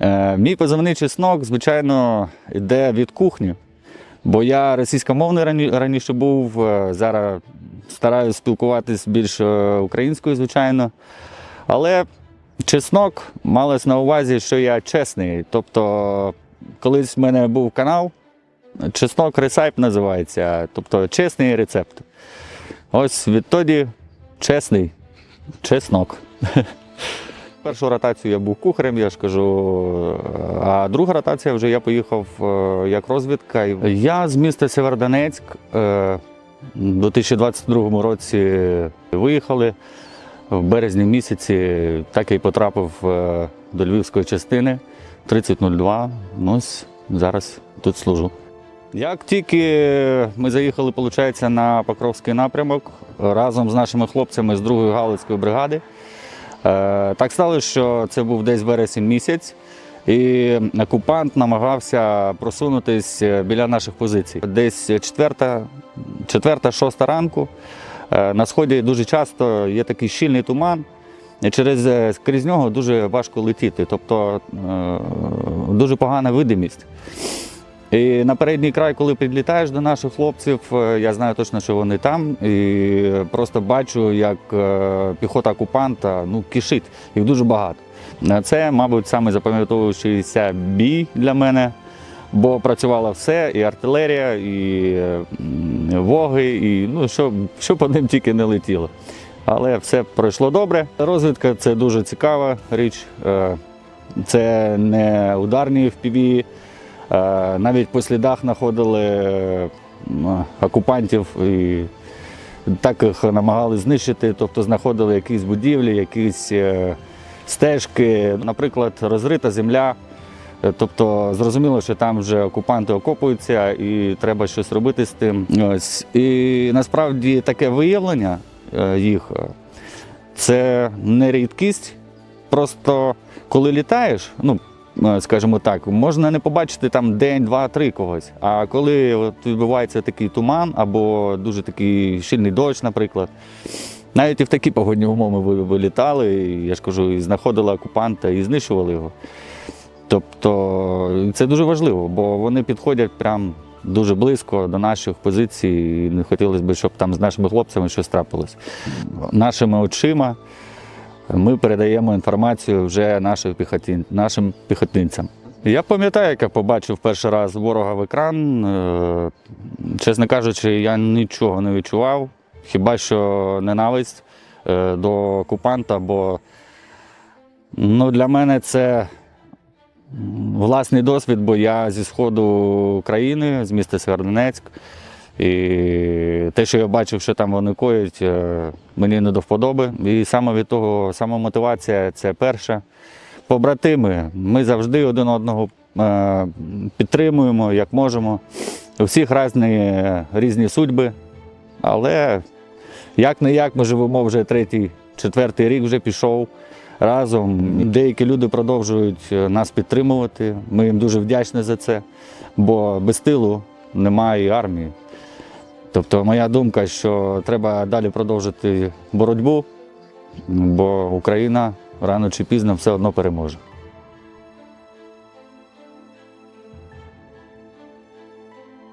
Е, Мій позивний чеснок, звичайно, йде від кухні. Бо я російськомовний раніше був, е, зараз стараюся спілкуватись більш е, українською, звичайно. Але чеснок малось на увазі, що я чесний. Тобто, колись в мене був канал, чеснок рецепт називається, тобто чесний рецепт. Ось відтоді чесний чеснок. Першу ротацію я був кухарем, я ж кажу. А друга ротація вже я поїхав е, як розвідка. Я з міста Северодонецьк е, у 2022 році виїхали в березні місяці, так й потрапив е, до львівської частини 3002. Ну, ось зараз тут служу. Як тільки ми заїхали, виходить, на Покровський напрямок разом з нашими хлопцями з 2-ї Галицької бригади. Е, Так сталося, що це був десь вересень місяць, і окупант намагався просунутись біля наших позицій. Десь четверта, четверта, шоста ранку. Е, На сході дуже часто є такий щільний туман, і через е, крізь нього дуже важко летіти, тобто е, дуже погана видимість. І на передній край, коли підлітаєш до наших хлопців, е, я знаю точно, що вони там. І просто бачу, як е, піхота окупанта ну, кишить, їх дуже багато. Це, мабуть, саме запам'ятовуючийся бій для мене, бо працювало все, і артилерія, і воги, і ну, що, що по ним тільки не летіло. Але все пройшло добре. Розвідка це дуже цікава річ. Е, Це не ударні Е, Навіть по слідах знаходили е, окупантів і так їх намагалися знищити, тобто знаходили якісь будівлі, якісь е, стежки, наприклад, розрита земля. Е, Тобто зрозуміло, що там вже окупанти окопуються і треба щось робити з тим. Ось. І насправді таке виявлення е, їх е, це не рідкість. Просто коли літаєш, ну е, скажімо так, можна не побачити там день, два, три когось. А коли от відбувається такий туман або дуже такий щільний дощ, наприклад, навіть і в такі погодні умови вилітали, я ж кажу, і знаходили окупанта і знищували його. Тобто це дуже важливо, бо вони підходять прям дуже близько до наших позицій, і не хотілося б, щоб там з нашими хлопцями щось трапилось. Нашими очима ми передаємо інформацію вже нашим, піхотин, нашим піхотинцям. Я пам'ятаю, як я побачив перший раз ворога в екран. Е, Чесно кажучи, я нічого не відчував, хіба що ненависть е, до окупанта, бо ну, для мене це власний досвід, бо я зі сходу України, з міста Северодонецьк. І те, що я бачив, що там вони коять, е, мені не до вподоби. І саме від того, сама мотивація це перше. Побратими, ми завжди один одного е, підтримуємо, як можемо. У всіх різні, різні судьби, але як не як ми живемо вже третій, четвертий рік вже пішов разом. Деякі люди продовжують е, нас підтримувати. Ми їм дуже вдячні за це, бо без тилу немає армії. Тобто, моя думка, що треба далі продовжити боротьбу, бо Україна рано чи пізно все одно переможе.